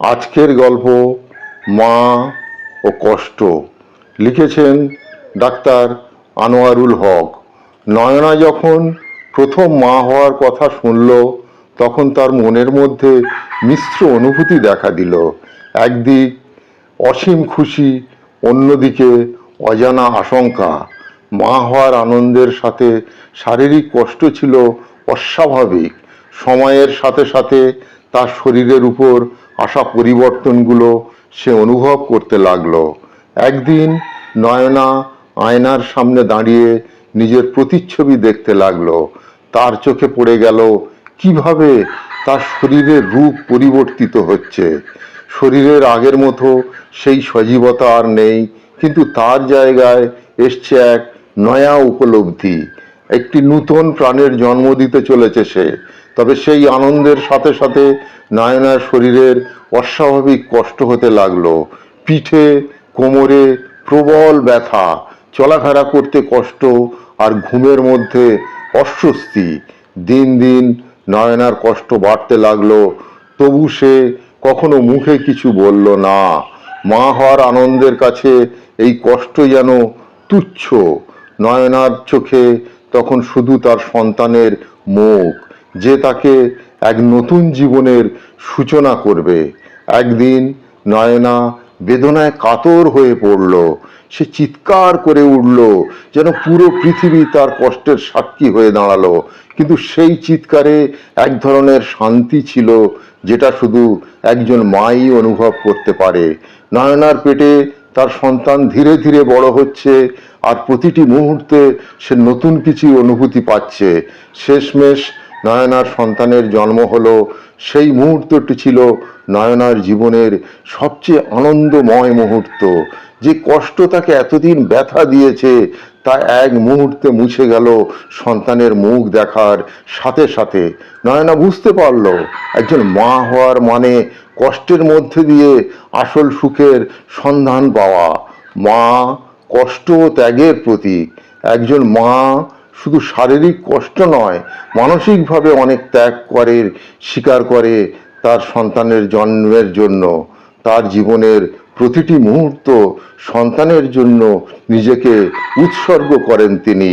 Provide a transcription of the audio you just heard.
আজকের গল্প মা ও কষ্ট। লিখেছেন ডাক্তার আনোয়ারুল হক। নয়না যখন প্রথম মা হওয়ার কথা শুনল, তখন তার মনের মধ্যে মিশ্র অনুভূতি দেখা দিল। একদিক অসীম খুশি, অন্যদিকে অজানা আশঙ্কা। মা হওয়ার আনন্দের সাথে শারীরিক কষ্ট ছিল অস্বাভাবিক। সময়ের সাথে সাথে তার শরীরের উপর আসা পরিবর্তনগুলো সে অনুভব করতে লাগল। একদিন নয়না আয়নার সামনে দাঁড়িয়ে নিজের প্রতিচ্ছবি দেখতে লাগল। তার চোখে পড়ে গেল, কীভাবে তার শরীরের রূপ পরিবর্তিত হচ্ছে? শরীরের আগের মতো সেই সজীবতা আর নেই, কিন্তু তার জায়গায় এসছে এক নয়া উপলব্ধি। একটি নূতন প্রাণের জন্ম দিতে চলেছে সে। তবে সেই আনন্দের সাথে সাথে নয়নার শরীরের অস্বাভাবিক কষ্ট হতে লাগল। পিঠে, কোমরে প্রবল ব্যথা, চলাফেরা করতে কষ্ট আর ঘুমের মধ্যে অস্বস্তি। দিন দিন নয়নার কষ্ট বাড়তে লাগল। তবু সে কখনো মুখে কিছু বলল না। মা হওয়ার আনন্দের কাছে এই কষ্ট যেন তুচ্ছ। নয়নার চোখে তখন শুধু তার সন্তানের মুখ। যে তাকে এক নতুন জীবনের সূচনা করবে। একদিন নয়না বেদনায় কাতর হয়ে পড়ল। সে চিৎকার করে উঠল, যেন পুরো পৃথিবী তার কষ্টের সাক্ষী হয়ে দাঁড়াল। কিন্তু সেই চিৎকারে এক ধরনের শান্তি ছিল, যেটা শুধু একজন মাই অনুভব করতে পারে। নয়নার পেটে তার সন্তান ধীরে ধীরে বড় হচ্ছে, আর প্রতিটি মুহূর্তে সে নতুন কিছু অনুভূতি পাচ্ছে। শেষমেশ নয়নার সন্তানের জন্ম হলো, সেই মুহূর্তটি ছিল নয়নার জীবনের সবচেয়ে আনন্দময় মুহূর্ত। যে কষ্ট তাকে এতদিন ব্যথা দিয়েছে, তা এক মুহূর্তে মুছে গেল সন্তানের মুখ দেখার সাথে সাথে। নয়না বুঝতে পারল, একজন মা হওয়ার মানে কষ্টের মধ্যে দিয়ে আসল সুখের সন্ধান পাওয়া। মা কষ্ট ও ত্যাগের প্রতীক। একজন মা শুধু শারীরিক কষ্ট নয়, মানসিকভাবে অনেক ত্যাগ করে স্বীকার করে তার সন্তানের জন্মের জন্য। তার জীবনের প্রতিটি মুহূর্ত সন্তানের জন্য নিজেকে উৎসর্গ করেন তিনি।